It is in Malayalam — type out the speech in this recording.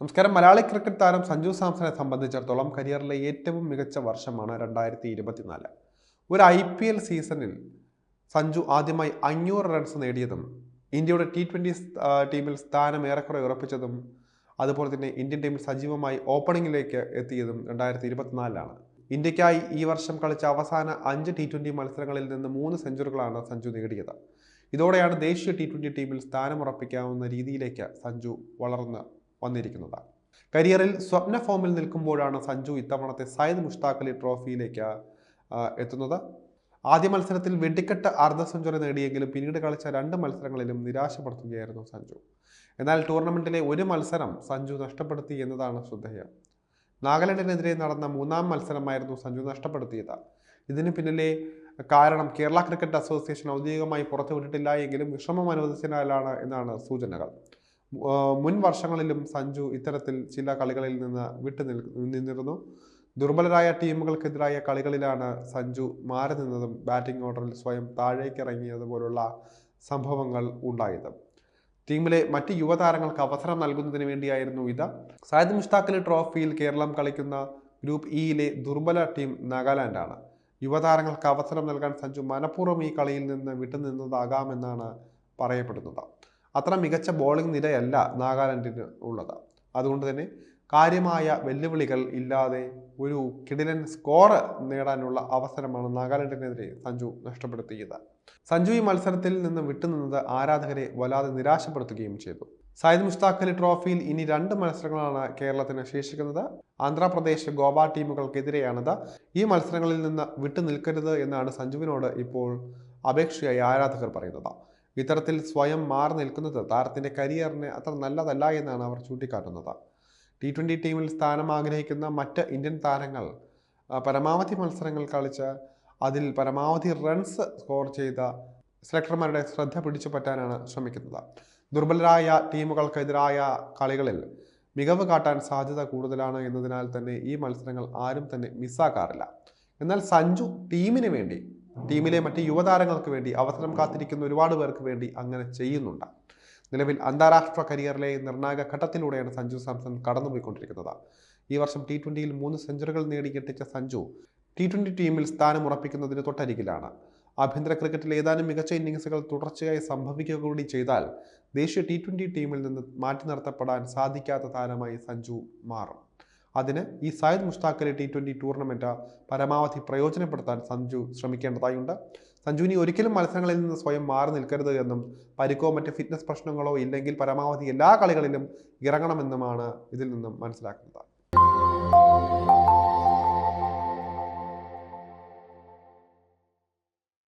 നമസ്കാരം. മലയാളി ക്രിക്കറ്റ് താരം സഞ്ജു സാംസണെ സംബന്ധിച്ചിടത്തോളം കരിയറിലെ ഏറ്റവും മികച്ച വർഷമാണ് രണ്ടായിരത്തി ഇരുപത്തിനാല് ഒരു ഐ പി എൽ സീസണിൽ സഞ്ജു ആദ്യമായി അഞ്ഞൂറ് റൺസ് നേടിയതും ഇന്ത്യയുടെ ടി ട്വന്റി ടീമിൽ സ്ഥാനം ഏറെക്കുറെ ഉറപ്പിച്ചതും അതുപോലെ തന്നെ ഇന്ത്യൻ ടീമിൽ സജീവമായി ഓപ്പണിങ്ങിലേക്ക് എത്തിയതും രണ്ടായിരത്തി ഇരുപത്തിനാലിലാണ് ഇന്ത്യക്കായി ഈ വർഷം കളിച്ച അവസാന അഞ്ച് ടി ട്വന്റി മത്സരങ്ങളിൽ നിന്ന് മൂന്ന് സെഞ്ചുറികളാണ് സഞ്ജു നേടിയത്. ഇതോടെയാണ് ദേശീയ ടി ട്വന്റി ടീമിൽ സ്ഥാനമുറപ്പിക്കാവുന്ന രീതിയിലേക്ക് സഞ്ജു വളർന്ന് വന്നിരിക്കുന്നത്. കരിയറിൽ സ്വപ്ന ഫോമിൽ നിൽക്കുമ്പോഴാണ് സഞ്ജു ഇത്തവണത്തെ സയ്യിദ് മുഷ്താഖ് അലി ട്രോഫിയിലേക്ക് എത്തുന്നത്. ആദ്യ മത്സരത്തിൽ വെടിക്കെട്ട് അർദ്ധ സെഞ്ചുറി നേടിയെങ്കിലും പിന്നീട് കളിച്ച രണ്ട് മത്സരങ്ങളിലും നിരാശപ്പെടുത്തുകയായിരുന്നു സഞ്ജു. എന്നാൽ ടൂർണമെന്റിലെ ഒരു മത്സരം സഞ്ജു നഷ്ടപ്പെടുത്തി എന്നതാണ് ശ്രദ്ധേയം. നാഗാലാൻഡിനെതിരെ നടന്ന മൂന്നാം മത്സരമായിരുന്നു സഞ്ജു നഷ്ടപ്പെടുത്തിയത്. ഇതിന് പിന്നിലെ കാരണം കേരള ക്രിക്കറ്റ് അസോസിയേഷൻ ഔദ്യോഗികമായി പുറത്തുവിട്ടിട്ടില്ല എങ്കിലും വിഷമം അനുവദിച്ചതിനാലാണ് എന്നാണ് സൂചനകൾ. മുൻ വർഷങ്ങളിലും സഞ്ജു ഇത്തരത്തിൽ ചില കളികളിൽ നിന്ന് വിട്ടു നിന്നിരുന്നു. ദുർബലരായ ടീമുകൾക്കെതിരായ കളികളിലാണ് സഞ്ജു മാറി നിന്നതും ബാറ്റിംഗ് ഓർഡറിൽ സ്വയം താഴേക്കിറങ്ങിയതുപോലുള്ള സംഭവങ്ങൾ ഉണ്ടായത്. ടീമിലെ മറ്റ് യുവതാരങ്ങൾക്ക് അവസരം നൽകുന്നതിന് വേണ്ടിയായിരുന്നു ഇത്. സയ്യിദ് മുഷ്താഖലി ട്രോഫിയിൽ കേരളം കളിക്കുന്ന ഗ്രൂപ്പ് ഇയിലെ ദുർബല ടീം നാഗാലാൻഡാണ്. യുവതാരങ്ങൾക്ക് അവസരം നൽകാൻ സഞ്ജു മനഃപൂർവം ഈ കളിയിൽ നിന്ന് വിട്ടുനിന്നതാകാമെന്നാണ് പറയപ്പെടുന്നത്. അത്ര മികച്ച ബോളിംഗ് നിരയല്ല നാഗാലാൻഡിന് ഉള്ളത്. അതുകൊണ്ട് തന്നെ കാര്യമായ വെല്ലുവിളികൾ ഇല്ലാതെ ഒരു കിടിലൻ സ്കോർ നേടാനുള്ള അവസരമാണ് നാഗാലാൻഡിനെതിരെ സഞ്ജു നഷ്ടപ്പെടുത്തിയത്. സഞ്ജു ഈ മത്സരത്തിൽ നിന്ന് വിട്ടുനിന്നത് ആരാധകരെ വല്ലാതെ നിരാശപ്പെടുത്തുകയും ചെയ്തു. സയ്യിദ് മുസ്താഖ് അലി ട്രോഫിയിൽ ഇനി രണ്ട് മത്സരങ്ങളാണ് കേരളത്തിന് ശേഷിക്കുന്നത്. ആന്ധ്രാപ്രദേശ് ഗോവ ടീമുകൾക്കെതിരെയാണിത്. ഈ മത്സരങ്ങളിൽ നിന്ന് വിട്ടു നിൽക്കരുത് എന്നാണ് സഞ്ജുവിനോട് ഇപ്പോൾ അപേക്ഷയായി ആരാധകർ പറയുന്നത്. ഇത്തരത്തിൽ സ്വയം മാറി നിൽക്കുന്നത് താരത്തിന്റെ കരിയറിന് അത്ര നല്ലതല്ല എന്നാണ് അവർ ചൂണ്ടിക്കാട്ടുന്നത്. ടി ട്വന്റി ടീമിൽ സ്ഥാനം ആഗ്രഹിക്കുന്ന മറ്റ് ഇന്ത്യൻ താരങ്ങൾ പരമാവധി മത്സരങ്ങൾ കളിച്ച് അതിൽ പരമാവധി റൺസ് സ്കോർ ചെയ്ത സെലക്ടർമാരുടെ ശ്രദ്ധ പിടിച്ചു പറ്റാനാണ് ശ്രമിക്കുന്നത്. ദുർബലരായ ടീമുകൾക്കെതിരായ കളികളിൽ മികവ് കാട്ടാൻ സാധ്യത കൂടുതലാണ് എന്നതിനാൽ തന്നെ ഈ മത്സരങ്ങൾ ആരും തന്നെ മിസ്സാക്കാറില്ല എന്നാൽ സഞ്ജു ടീമിന് വേണ്ടി ടീമിലെ മറ്റ് യുവതാരങ്ങൾക്ക് വേണ്ടി അവസരം കാത്തിരിക്കുന്ന ഒരുപാട് പേർക്ക് വേണ്ടി അങ്ങനെ ചെയ്യുന്നുണ്ട്. നിലവിൽ അന്താരാഷ്ട്ര കരിയറിലെ നിർണായക ഘട്ടത്തിലൂടെയാണ് സഞ്ജു സാംസൺ കടന്നുപോയിക്കൊണ്ടിരിക്കുന്നത്. ഈ വർഷം ടി ട്വന്റിയിൽ മൂന്ന് സെഞ്ചുറികൾ നേടി സഞ്ജു ടി ട്വന്റി ടീമിൽ സ്ഥാനം ഉറപ്പിക്കുന്നതിന് തൊട്ടരികിലാണ്. ആഭ്യന്തര ക്രിക്കറ്റിൽ ഏതാനും മികച്ച ഇന്നിങ്സുകൾ തുടർച്ചയായി സംഭവിക്കുക കൂടി ചെയ്താൽ ദേശീയ ടി ട്വന്റി ടീമിൽ നിന്ന് മാറ്റി നിർത്തപ്പെടാൻ സാധിക്കാത്ത താരമായി സഞ്ജു മാറും. അതിന് ഈ Syed Mushtaq Ali T twenty tournament പരമാവധി പ്രയോജനപ്പെടുത്താൻ സഞ്ജു ശ്രമിക്കേണ്ടതായുണ്ട്. സഞ്ജുവിനി ഒരിക്കലും മത്സരങ്ങളിൽ നിന്ന് സ്വയം മാറി നിൽക്കരുത് എന്നും പരിക്കോ മറ്റ് ഫിറ്റ്നസ് പ്രശ്നങ്ങളോ ഇല്ലെങ്കിൽ പരമാവധി എല്ലാ കളികളിലും ഇറങ്ങണമെന്നുമാണ് ഇതിൽ നിന്നും മനസ്സിലാക്കുന്നത്.